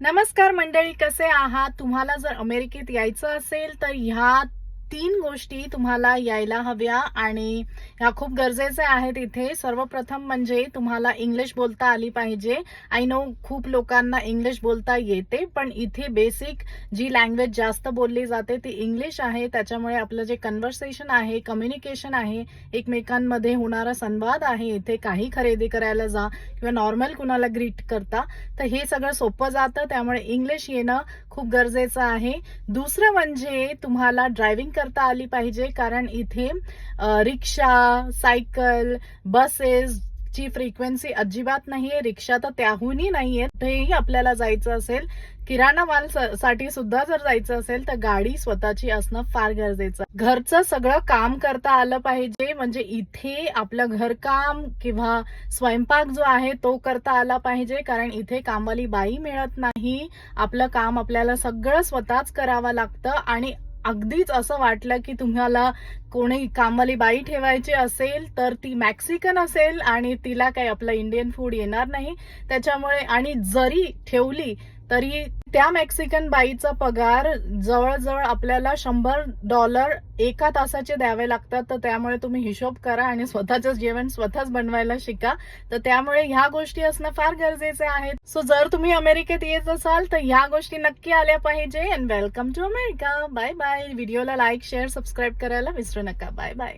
नमस्कार मंडळी कसे आहात? तुम्हाला जर अमेरिकेत यायचं असेल तर ह्या तीन गोष्टी तुम्हाला यायला हव्या आणि ह्या खूप गरजेचे आहेत इथे. सर्वप्रथम म्हणजे तुम्हाला इंग्लिश बोलता आली पाहिजे. आय नो खूप लोकांना इंग्लिश बोलता येते पण इथे बेसिक जी लँग्वेज जास्त बोलली जाते ती इंग्लिश आहे. त्याच्यामुळे आपलं जे कन्व्हर्सेशन आहे कम्युनिकेशन आहे एकमेकांमध्ये होणारा संवाद आहे. इथे काही खरेदी करायला जा किंवा नॉर्मल कुणाला ग्रीट करता तर हे सगळं सोपं जातं. त्यामुळे इंग्लिश येणं खूप गरजेचं आहे. दुसरं म्हणजे तुम्हाला ड्रायव्हिंग करता आली पाहिजे कारण इथे रिक्षा सायकल बसेस ची फ्रिक्वेन्सी अजिबात नाहीये रिक्षा तर त्याहूनही नाहीये. तेही आपल्याला जायचं असेल किराणा माल साठी सुद्धा जर जायचं असेल तर गाडी स्वतःची असणं फार गरजेचं. घरचं सगळं काम करता आलं पाहिजे म्हणजे इथे आपलं घरकाम किंवा स्वयंपाक जो आहे तो करता आला पाहिजे कारण इथे कामवाली बाई मिळत नाही. आपलं काम आपल्याला सगळं स्वतःच करावं लागतं आणि अगदीच असं वाटलं की तुम्हाला कोणी कामाली बाई ठेवायची असेल तर ती मॅक्सिकन असेल आणि तिला काही आपलं इंडियन फूड येणार नाही. त्याच्यामुळे आणि जरी ठेवली तरी त्या मेक्सिकन बाईचा पगार जवळजवळ आपल्याला शंभर डॉलर एका तासाचे द्यावे लागतात. तर त्यामुळे तुम्ही हिशोब करा आणि स्वतःचं जेवण स्वतःच बनवायला शिका. तर त्यामुळे ह्या गोष्टी असणं फार गरजेचे आहेत सो जर तुम्ही अमेरिकेत येत असाल तर ह्या गोष्टी नक्की आल्या पाहिजे. And welcome to America bye bye व्हिडिओला लाईक शेअर सबस्क्राईब करायला विसरू नका. Bye bye